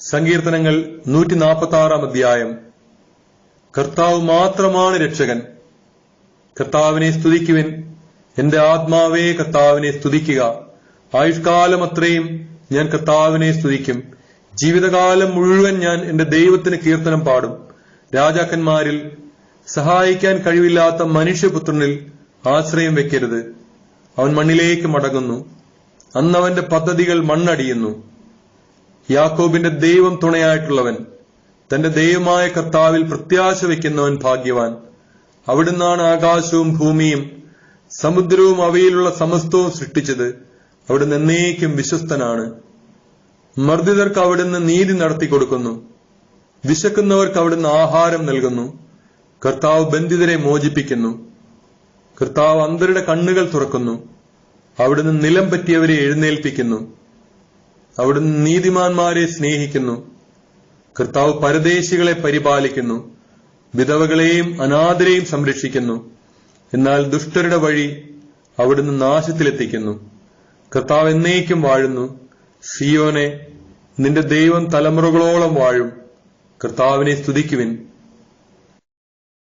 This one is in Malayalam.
സങ്കീർത്തനങ്ങൾ നൂറ്റി നാൽപ്പത്തി ആറാം അധ്യായം. കർത്താവ് മാത്രമാണ് രക്ഷകൻ. കർത്താവിനെ സ്തുതിക്കുവിൻ. എന്റെ ആത്മാവേ കർത്താവിനെ സ്തുതിക്കുക. ആയുഷ്കാലം അത്രയും ഞാൻ കർത്താവിനെ സ്തുതിക്കും. ജീവിതകാലം മുഴുവൻ ഞാൻ എന്റെ ദൈവത്തിന് കീർത്തനം പാടും. രാജാക്കന്മാരിൽ സഹായിക്കാൻ കഴിവില്ലാത്ത മനുഷ്യപുത്രനിൽ ആശ്രയം വെക്കരുത്. അവൻ മണ്ണിലേക്ക് മടങ്ങുന്നു. അന്നവന്റെ പദ്ധതികൾ മണ്ണടിയുന്നു. യാക്കോബിന്റെ ദൈവം തുണയായിട്ടുള്ളവൻ തന്റെ ദൈവമായ കർത്താവിൽ പ്രത്യാശ വയ്ക്കുന്നവൻ ഭാഗ്യവാൻ. അവിടുന്നാണ് ആകാശവും ഭൂമിയും സമുദ്രവും അവയിലുള്ള സമസ്തവും സൃഷ്ടിച്ചത്. അവിടുന്ന് എന്നേക്കും വിശ്വസ്തനാണ്. മർദ്ദിതർക്ക് അവിടുന്ന് നീതി നടത്തി കൊടുക്കുന്നു. വിശക്കുന്നവർക്ക് അവിടുന്ന് ആഹാരം നൽകുന്നു. കർത്താവ് ബന്ധിതരെ മോചിപ്പിക്കുന്നു. കർത്താവ് അന്തരുടെ കണ്ണുകൾ തുറക്കുന്നു. അവിടുന്ന് നിലം പറ്റിയവരെ എഴുന്നേൽപ്പിക്കുന്നു. അവിടുന്ന് നീതിമാന്മാരെ സ്നേഹിക്കുന്നു. കർത്താവ് പരദേശികളെ പരിപാലിക്കുന്നു. വിധവകളെയും അനാഥരെയും സംരക്ഷിക്കുന്നു. എന്നാൽ ദുഷ്ടരുടെ വഴി അവിടുന്ന് നാശത്തിലെത്തിക്കുന്നു. കർത്താവ് എന്നേക്കും വാഴുന്നു. സിയോനെ നിന്റെ ദൈവം തലമുറകളോളം വാഴും. കർത്താവിനെ സ്തുതിക്കുവിൻ.